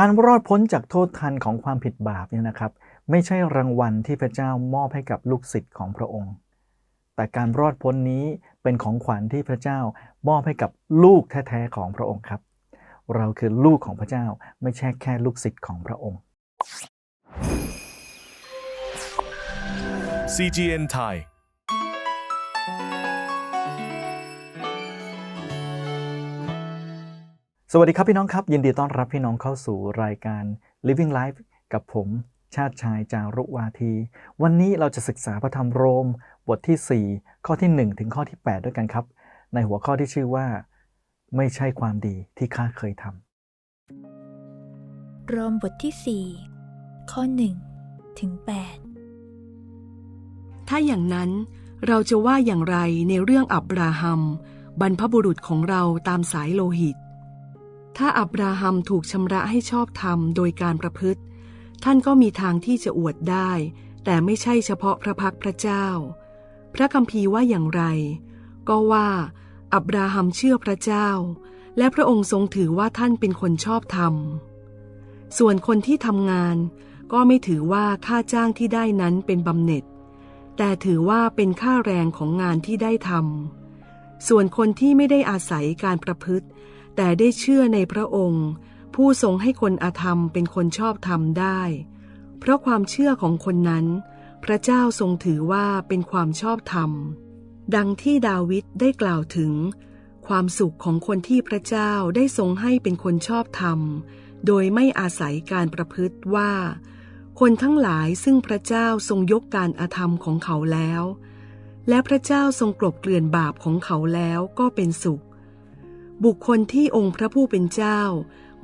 การรอดพ้นจากโทษทันของความผิดบาปเนี่ยนะครับ ไม่ใช่รางวัลที่พระเจ้ามอบให้กับลูกศิษย์ของพระองค์ แต่การรอดพ้นนี้เป็นของขวัญที่พระเจ้ามอบให้กับลูกแท้ๆของพระองค์ครับ เราคือลูกของพระเจ้าไม่ใช่แค่ลูกศิษย์ของพระองค์ CGN Thai สวัสดีครับพี่น้องครับ ยินดีต้อนรับพี่น้องเข้าสู่รายการ Living Life กับผมชาติชายจารุวาที วันนี้เราจะศึกษาพระธรรมโรม บทที่ 4 ข้อที่ 1 ถึงข้อที่ 8 ด้วยกันครับ ในหัวข้อที่ชื่อว่า ไม่ใช่ความดีที่ข้าเคยทำโรมบทที่ 4 ข้อ 1 ถึง 8 ถ้าอย่างนั้นเราจะว่าอย่างไรในเรื่องอับราฮัม บรรพบุรุษของเราตามสายโลหิต ถ้าอับราฮัมถูกชำระให้ชอบธรรมโดยการประพฤติ ท่านก็มีทางที่จะอวดได้ แต่ไม่ใช่เฉพาะพระพักพระเจ้า พระคัมภีร์ว่าอย่างไร ก็ว่าอับราฮัมเชื่อพระเจ้า และพระองค์ทรงถือว่าท่านเป็นคนชอบธรรม ส่วนคนที่ทำงาน ก็ไม่ถือว่าค่าจ้างที่ได้นั้นเป็นบำเหน็จ แต่ถือว่าเป็นค่าแรงของงานที่ได้ทำส่วนคนที่ไม่ได้อาศัยการประพฤติ แต่ได้เชื่อในพระองค์ ผู้ทรงให้คนอาธรรมเป็นคนชอบธรรมได้ เพราะความเชื่อของคนนั้น พระเจ้าทรงถือว่าเป็นความชอบธรรม ดังที่ดาวิดได้กล่าวถึง ความสุขของคนที่พระเจ้าได้ทรงให้เป็นคนชอบธรรม โดยไม่อาศัยการประพฤติว่า คนทั้งหลายซึ่งพระเจ้าทรงยกการอาธรรมของเขาแล้ว และพระเจ้าทรงกลบเกลื่อนบาปของเขาแล้วก็เป็นสุข บุคคลที่องค์พระผู้เป็นเจ้า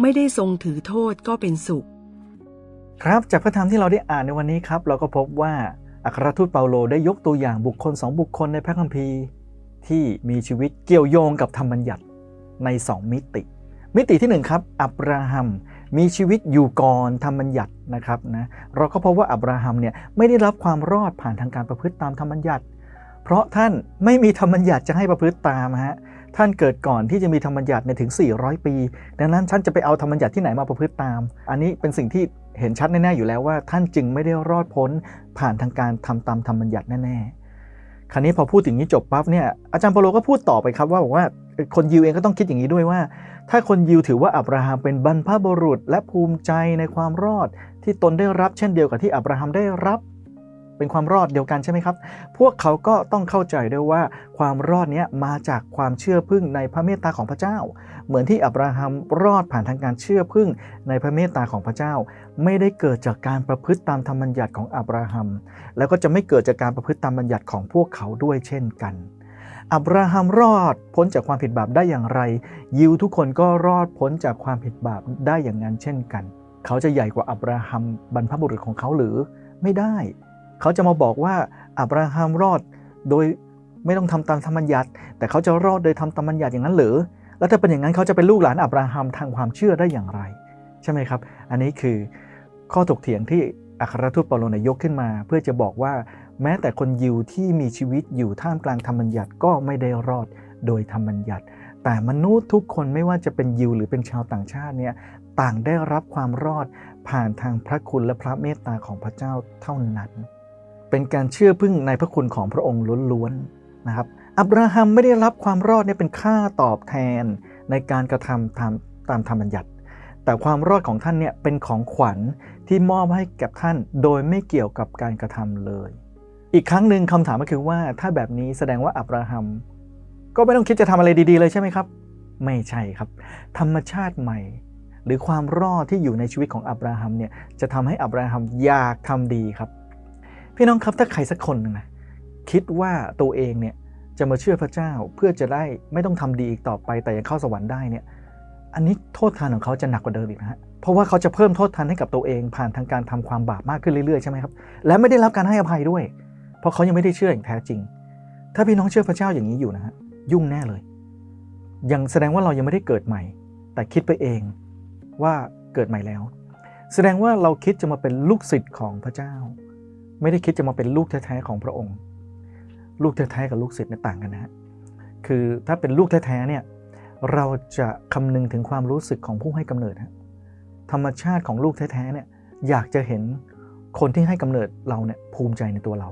ไม่ได้ทรงถือโทษก็เป็นสุข ครับจากพระธรรมที่เราได้อ่านในวันนี้ครับ เราก็พบว่าอัครทูตเปาโลได้ยกตัวอย่างบุคคลสองบุคคลในพระคัมภีร์ ที่มีชีวิตเกี่ยวโยงกับธรรมบัญญัติใน 2 มิติ มิติที่ 1 ครับ อับราฮัมมีชีวิตอยู่ก่อนธรรมบัญญัตินะครับนะเราก็พบว่าอับราฮัมเนี่ยไม่ได้รับความรอดผ่านทางการประพฤติตามธรรมบัญญัติ เพราะท่านไม่มีธรรมบัญญัติจะให้ประพฤติตามฮะ ท่านเกิดก่อนที่จะมีธรรมบัญญัติในถึง 400 ปี ดังนั้นท่านจะไปเอาธรรมบัญญัติที่ไหนมาประพฤติตาม อันนี้เป็นสิ่งที่เห็นชัดแน่ๆอยู่แล้วว่า ท่านจึงไม่ได้รอดพ้นผ่านทางการทำตามธรรมบัญญัติแน่ๆ คราวนี้พอพูดถึงนี้จบปั๊บเนี่ยอาจารย์เปโลก็พูดต่อไปครับว่าบอกว่าคนยิวเองก็ต้องคิดอย่างนี้ด้วยว่า ถ้าคนยิวถือว่าอับราฮัมเป็นบรรพบุรุษ และภูมิใจในความรอด ที่ตนได้รับเช่นเดียวกับที่อับราฮัมได้รับ เป็นความรอดเดียวกันใช่ไหมครับ พวกเขาก็ต้องเข้าใจด้วยว่าความรอดนี้มาจากความเชื่อพึ่งในพระเมตตาของพระเจ้า เหมือนที่อับราฮัมรอดผ่านทางการเชื่อพึ่งในพระเมตตาของพระเจ้า ไม่ได้เกิดจากการประพฤติตามธรรมบัญญัติของอับราฮัม แล้วก็จะไม่เกิดจากการประพฤติตามบัญญัติของพวกเขาด้วยเช่นกันอับราฮัมรอดพ้นจากความผิดบาปได้อย่างไร ยิวทุกคนก็รอดพ้นจากความผิดบาปได้อย่างนั้นเช่นกัน เขาจะใหญ่กว่าอับราฮัมบรรพบุรุษของเขาหรือไม่ได้ เขาจะมาบอกว่าอับราฮัมรอดโดยไม่ต้องทำตามธรรมบัญญัติ แต่เขาจะรอดโดยทำตามบัญญัติอย่างนั้นหรือ แล้วถ้าเป็นอย่างนั้นเขาจะเป็นลูกหลานอับราฮัมทางความเชื่อได้อย่างไร ใช่ไหมครับ อันนี้คือข้อถกเถียงที่อัครทูตเปาโลนยกขึ้นมา เพื่อจะบอกว่าแม้แต่คนยิวที่มีชีวิตอยู่ท่ามกลางธรรมบัญญัติก็ไม่ได้รอดโดยธรรมบัญญัติ แต่มนุษย์ทุกคนไม่ว่าจะเป็นยิวหรือเป็นชาวต่างชาติเนี่ยต่างได้รับความรอดผ่านทางพระคุณและพระเมตตาของพระเจ้าเท่านั้น เป็นการเชื่อพึ่งในพระคุณของพระองค์ล้วนๆนะครับ อับราฮัมไม่ได้รับความรอดเนี่ยเป็นค่าตอบแทนในการกระทำตามตามธรรมบัญญัติ แต่ความรอดของท่านเนี่ยเป็นของขวัญที่มอบให้กับท่านโดยไม่เกี่ยวกับการกระทำเลย อีกครั้งหนึ่งคำถามก็คือว่าถ้าแบบนี้แสดงว่าอับราฮัมก็ไม่ต้องคิดจะทำอะไรดีๆเลยใช่ไหมครับ ไม่ใช่ครับ ธรรมชาติใหม่ หรือความรอดที่อยู่ในชีวิตของอับราฮัมเนี่ยจะทำให้อับราฮัมอยากทำดีครับ พี่น้องครับถ้าใครสักคนหนึงนะคิดว่าตัวเองเนี่ยจะมาเชื่อพระเจ้าเพื่อจะได้ไม่ต้องทำดีอีกต่อไปแต่ยังเข้าสวรรค์ได้เนี่ยอันนี้โทษทานของเขาจะหนักกว่าเดิมอีกนะฮะเพราะว่าเขาจะเพิ่มโทษทานให้กับตัวเองผ่านทางการทำความบาปมากขึ้นเรื่อยๆใช่ไหมครับและไม่ได้รับการให้อภัยด้วย เพราะเขายังไม่ได้เชื่ออย่างแท้จริง ถ้าพี่น้องเชื่อพระเจ้าอย่างนี้อยู่นะฮะยุ่งแน่เลย ยังแสดงว่าเรายังไม่ได้เกิดใหม่ แต่คิดไปเองว่าเกิดใหม่แล้ว แสดงว่าเราคิดจะมาเป็นลูกศิษย์ของพระเจ้า ไม่ได้คิดจะมาเป็นลูกแท้ๆของพระองค์ ลูกแท้ๆกับลูกศิษย์เนี่ยต่างกันนะฮะคือถ้าเป็นลูกแท้ๆเนี่ยเราจะคำนึงถึงความรู้สึกของผู้ให้กำเนิดฮะธรรมชาติของลูกแท้ๆเนี่ยอยากจะเห็นคนที่ให้กำเนิดเราเนี่ยภูมิใจในตัวเรา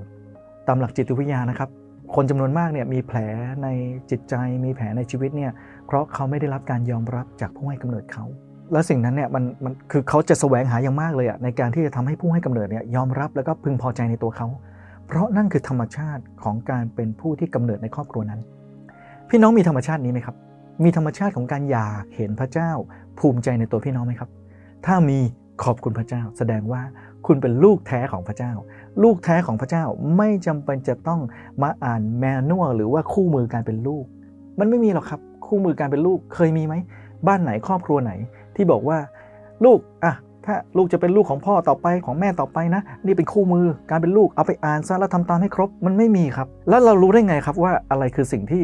ตามหลักจิตวิทยานะครับ คนจำนวนมากเนี่ยมีแผลในจิตใจ มีแผลในชีวิตเนี่ยเพราะเขาไม่ได้รับการยอมรับจากผู้ให้กำเนิดเขา แล้วสิ่งนั้นเนี่ยมันมันคือเขาจะแสวงหาอย่างมากเลยอะในการที่จะทำให้ผู้ให้กำเนิดเนี่ยยอมรับแล้วก็พึงพอใจในตัวเขา เพราะนั่นคือธรรมชาติของการเป็นผู้ที่กำเนิดในครอบครัวนั้น พี่น้องมีธรรมชาตินี้ไหมครับ มีธรรมชาติของการอยากเห็นพระเจ้า ภูมิใจในตัวพี่น้องไหมครับ ถ้ามีขอบคุณพระเจ้า แสดงว่าคุณเป็นลูกแท้ของพระเจ้า ลูกแท้ของพระเจ้าไม่จำเป็นจะต้องมาอ่านแมนนวลหรือว่าคู่มือการเป็นลูก มันไม่มีหรอกครับ คู่มือการเป็นลูกเคยมีไหมบ้านไหนครอบครัวไหน ที่บอกว่าลูกอะถ้าลูกจะเป็นลูกของพ่อต่อไปของแม่ต่อไปนะ นี่เป็นคู่มือการเป็นลูกเอาไปอ่านซะแล้วทำตามให้ครบมันไม่มีครับ แล้วเรารู้ได้ไงครับว่าอะไรคือสิ่งที่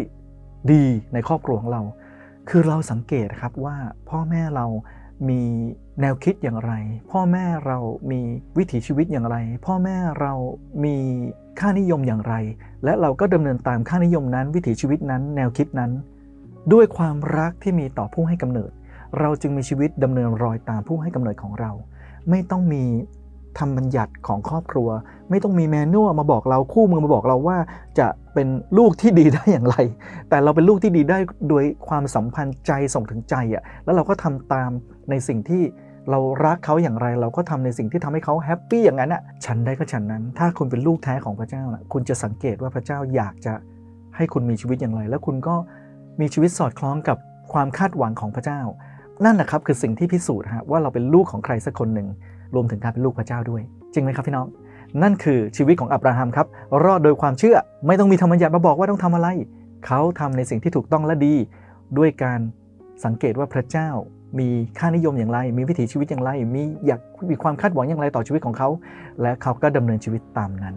ดีในครอบครัวของเรา คือเราสังเกตครับว่าพ่อแม่เรามีแนวคิดอย่างไร พ่อแม่เรามีวิถีชีวิตอย่างไร พ่อแม่เรามีค่านิยมอย่างไร และเราก็ดำเนินตามค่านิยมนั้น วิถีชีวิตนั้น แนวคิดนั้น ด้วยความรักที่มีต่อผู้ให้กำเนิด เราจึงมีชีวิตดำเนินรอยตามผู้ให้กำเนิดของเรา ไม่ต้องมีธรรมบัญญัติของครอบครัว ไม่ต้องมีแมนนวลมาบอกเราคู่มือมาบอกเราว่าจะเป็นลูกที่ดีได้อย่างไร แต่เราเป็นลูกที่ดีได้โดยความสัมพันธ์ใจส่งถึงใจอะ่ะแล้วเราก็ทำตามในสิ่งที่เรารักเขาอย่างไร เราก็ทำในสิ่งที่ทำให้เขาแฮปปี้อย่างนั้นอะฉันได้ก็ฉันนั้น ถ้าคุณเป็นลูกแท้ของพระเจ้านะคุณจะสังเกตว่าพระเจ้าอยากจะให้คุณมีชีวิตอย่างไร แล้วคุณก็มีชีวิตสอดคล้องกับความคาดหวังของพระเจ้า นั่นแหละครับคือสิ่งที่พิสูจน์ฮะว่าเราเป็นลูกของใครสักคนหนึ่งรวมถึงการเป็นลูกพระเจ้าด้วย จริงไหมครับพี่น้อง นั่นคือชีวิตของอับราฮัมครับรอดโดยความเชื่อไม่ต้องมีธรรมบัญญัติมาบอกว่าต้องทำอะไร เขาทำในสิ่งที่ถูกต้องและดี ด้วยการสังเกตว่าพระเจ้ามีค่านิยมอย่างไร มีวิถีชีวิตอย่างไร มีอยากมีความคาดหวังอย่างไรต่อชีวิตของเขา และเขาก็ดำเนินชีวิตตามนั้น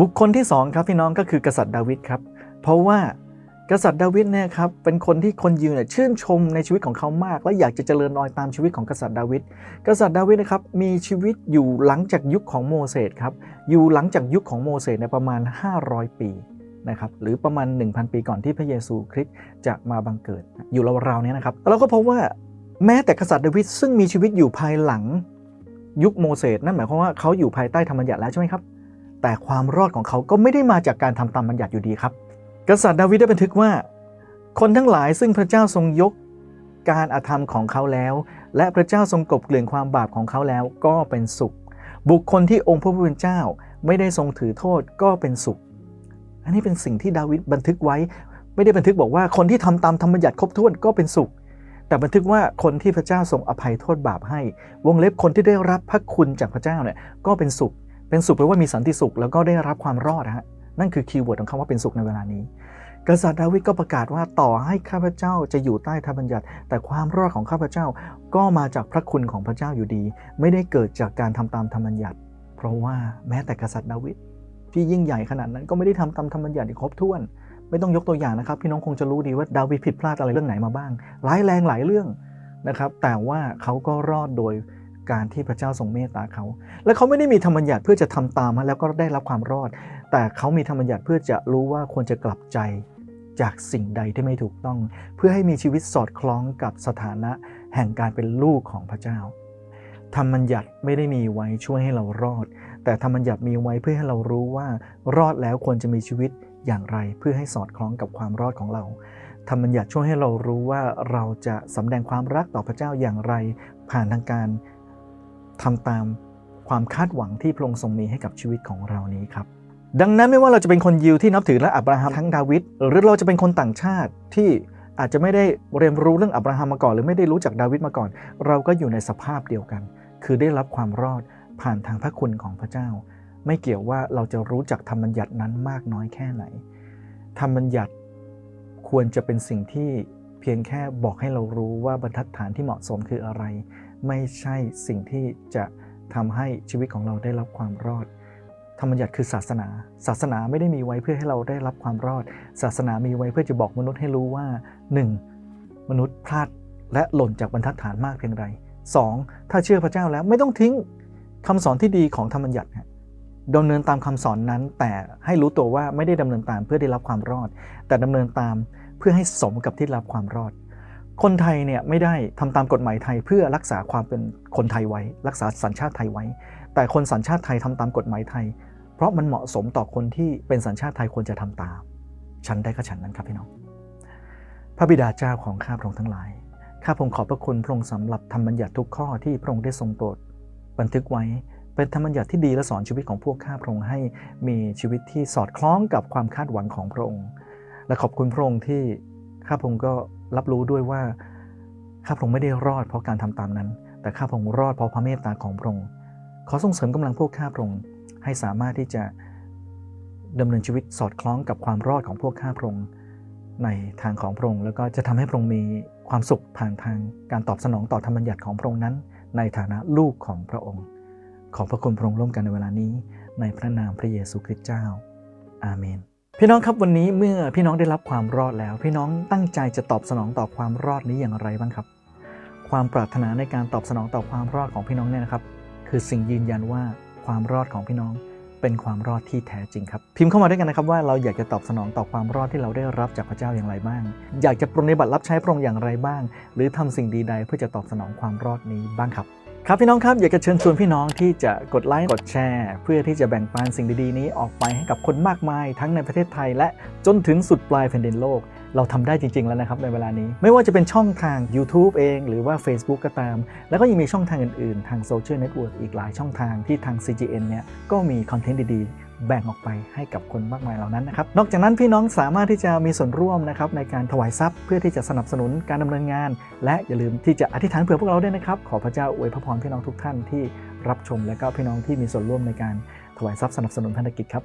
บุคคลที่สองครับพี่น้องก็คือกษัตริย์ดาวิดครับ เพราะว่า กษัตริย์ดาวิดเนี่ยครับเป็นคนที่คนยิวเนี่ยชื่นชมในชีวิตของเขามาก และอยากจะเจริญรอยตามชีวิตของกษัตริย์ดาวิดกษัตริย์ดาวิดนะครับมีชีวิตอยู่หลังจากยุคของโมเสสครับอยู่หลังจากยุคของโมเสสเนี่ยประมาณ 500 ปีนะครับหรือประมาณ 1,000 ปีก่อนที่พระเยซูคริสต์จะมาบังเกิด อยู่ราวๆเนี้นะครับเราก็พบว่าแม้แต่กษัตริย์ดาวิดซึ่งมีชีวิตอยู่ภายหลังยุคโมเสสนั่นหมายความว่าเขาอยู่ภายใต้ธรรมบัญญัติแล้วใช่ไหมครับแต่ความรอดของเขาก็ไม่ได้มาจากการทำตามบัญญัติอยู่ดีครับ กษัตริย์ดาวิดได้บันทึกว่า คนทั้งหลายซึ่งพระเจ้าทรงยกการอาธรรมของเขาแล้ว และพระเจ้าทรงกลบเกลื่อนความบาปของเขาแล้วก็เป็นสุข บุคคลที่องค์พระผู้เป็นเจ้าไม่ได้ทรงถือโทษก็เป็นสุข อันนี้เป็นสิ่งที่ดาวิดบันทึกไว้ ไม่ได้บันทึกบอกว่าคนที่ทำตามธรรมบัญญัติครบถ้วนก็เป็นสุข แต่บันทึกว่าคนที่พระเจ้าทรงอภัยโทษบาปให้ วงเล็บคนที่ได้รับพระคุณจากพระเจ้าเนี่ยก็เป็นสุข เป็นสุขแปลว่ามีสันติสุขแล้วก็ได้รับความรอดนะฮะ นั่นคือคีย์เวิร์ดของคำว่าเป็นสุขในเวลานี้ กษัตริย์ดาวิดก็ประกาศว่าต่อให้ข้าพเจ้าจะอยู่ใต้ธรรมบัญญัติ แต่ความรอดของข้าพเจ้าก็มาจากพระคุณของพระเจ้าอยู่ดี ไม่ได้เกิดจากการทำตามธรรมบัญญัติ เพราะว่าแม้แต่กษัตริย์ดาวิดที่ยิ่งใหญ่ขนาดนั้นก็ไม่ได้ทำตามธรรมบัญญัติครบถ้วน ไม่ต้องยกตัวอย่างนะครับ พี่น้องคงจะรู้ดีว่าดาวิดผิดพลาดอะไรเรื่องไหนมาบ้าง ร้ายแรงหลายเรื่องนะครับ แต่ว่าเขาก็รอดโดยการที่พระเจ้าทรงเมตตาเขา และเขาไม่ได้มีธรรมบัญญัติเพื่อจะทำตามแล้วก็ได้รับความรอด แต่เขามีธรรมบัญญัติเพื่อจะรู้ว่าควรจะกลับใจจากสิ่งใดที่ไม่ถูกต้อง เพื่อให้มีชีวิตสอดคล้องกับสถานะแห่งการเป็นลูกของพระเจ้า ธรรมบัญญัติไม่ได้มีไว้ช่วยให้เรารอด แต่ธรรมบัญญัติมีไว้เพื่อให้เรารู้ว่ารอดแล้วควรจะมีชีวิตอย่างไร เพื่อให้สอดคล้องกับความรอดของเรา ธรรมบัญญัติช่วยให้เรารู้ว่าเราจะสำแดงความรักต่อพระเจ้าอย่างไร ผ่านทางการทำตามความคาดหวังที่พระองค์ทรงมีให้กับชีวิตของเรานี้ครับ ดังนั้นไม่ว่าเราจะเป็นคนยิวที่นับถือและอับราฮัมทั้งดาวิดหรือเราจะเป็นคนต่างชาติที่อาจจะไม่ได้เรียนรู้เรื่องอับราฮัมมาก่อน หรือไม่ได้รู้จักดาวิดมาก่อน เราก็อยู่ในสภาพเดียวกัน คือได้รับความรอดผ่านทางพระคุณของพระเจ้า ไม่เกี่ยวว่าเราจะรู้จักธรรมบัญญัตินั้นมากน้อยแค่ไหน ธรรมบัญญัติควรจะเป็นสิ่งที่เพียงแค่บอกให้เรารู้ว่าบรรทัดฐานที่เหมาะสมคืออะไร ไม่ใช่สิ่งที่จะทำให้ชีวิตของเราได้รับความรอด ธรรมบัญญัติคือศาสนา ศาสนาไม่ได้มีไว้เพื่อให้เราได้รับความรอด ศาสนามีไว้เพื่อจะบอกมนุษย์ให้รู้ว่า 1. มนุษย์พลาดและหล่นจากบรรทัดฐานมากเพียงไร 2. ถ้าเชื่อพระเจ้าแล้วไม่ต้องทิ้งคำสอนที่ดีของธรรมบัญญัติดำเนินตามคำสอนนั้น แต่ให้รู้ตัวว่าไม่ได้ดำเนินตามเพื่อได้รับความรอด แต่ดำเนินตามเพื่อให้สมกับที่รับความรอด คนไทยเนี่ยไม่ได้ทำตามกฎหมายไทยเพื่อรักษาความเป็นคนไทยไว้ รักษาสัญชาติไทยไว้ แต่คนสัญชาติไทยทำตามกฎหมายไทย เพราะมันเหมาะสมต่อคนที่เป็นสัญชาติไทยควรจะทำตาม ฉันได้ก็ฉันนั้นครับพี่น้อง พระบิดาเจ้าของข้าพระองค์ทั้งหลาย ข้าพระองค์ขอบพระคุณพระองค์สำหรับธรรมบัญญัติทุกข้อที่พระองค์ได้ทรงโปรด บันทึกไว้เป็นธรรมบัญญัติที่ดีและสอนชีวิตของพวกข้าพระองค์ให้มีชีวิตที่สอดคล้องกับความคาดหวังของพระองค์ และขอบคุณพระองค์ที่ข้าพระองค์ก็รับรู้ด้วยว่าข้าพระองค์ไม่ได้รอดเพราะการทำตามนั้น แต่ข้าพระองค์รอดเพราะพระเมตตาของพระองค์ขอส่งเสริมกำลังพวกข้าพระองค์ ให้สามารถที่จะดำเนินชีวิตสอดคล้องกับความรอดของพวกข้าพระองค์ในทางของพระองค์แล้วก็จะทำให้พระองค์มีความสุขผ่านทางการตอบสนองต่อธรรมบัญญัติของพระองค์นั้น ในฐานะลูกของพระองค์ ขอพระคุณพระองค์ร่วมกันในเวลานี้ ในพระนามพระเยซูคริสต์เจ้า อาเมน พี่น้องครับวันนี้เมื่อพี่น้องได้รับความรอดแล้ว พี่น้องตั้งใจจะตอบสนองต่อความรอดนี้อย่างไรบ้างครับ ความปรารถนาในการตอบสนองต่อความรอดของพี่น้องเนี่ยนะครับ คือสิ่งยืนยันว่า ความรอดของพี่น้องเป็นความรอดที่แท้จริงครับ พิมพ์เข้ามาด้วยกันนะครับว่าเราอยากจะตอบสนองต่อความรอดที่เราได้รับจากพระเจ้าอย่างไรบ้าง อยากจะปรนนิบัติรับใช้พระองค์อย่างไรบ้าง หรือทำสิ่งดีใดเพื่อจะตอบสนองความรอดนี้บ้างครับ ครับพี่น้องครับอยากจะเชิญชวนพี่น้องที่จะกดไลค์กดแชร์ เพื่อที่จะแบ่งปันสิ่งดีๆ นี้ออกไปให้กับคนมากมาย ทั้งในประเทศไทย และจนถึงสุดปลายแผ่นดินโลก เราทำได้จริง ๆ แล้วนะครับในเวลานี้ ไม่ว่าจะเป็นช่องทาง YouTube เอง หรือว่า Facebook ก็ตาม แล้วก็ยังมีช่องทางอื่น ๆ ทางโซเชียลเน็ตเวิร์กอีกหลายช่องทางที่ทาง CGN เนี่ยก็มีคอนเทนต์ดีๆ แบ่งออกไปให้กับคนมากมายเหล่านั้นนะครับ นอกจากนั้นพี่น้องสามารถที่จะมีส่วนร่วมนะครับในการถวายทรัพย์เพื่อที่จะสนับสนุนการดำเนินงาน และอย่าลืมที่จะอธิษฐานเผื่อพวกเราด้วยนะครับ ขอพระเจ้าอวยพระพรพี่น้องทุกท่านที่รับชมและก็พี่น้องที่มีส่วนร่วมในการถวายทรัพย์สนับสนุนพันธกิจครับ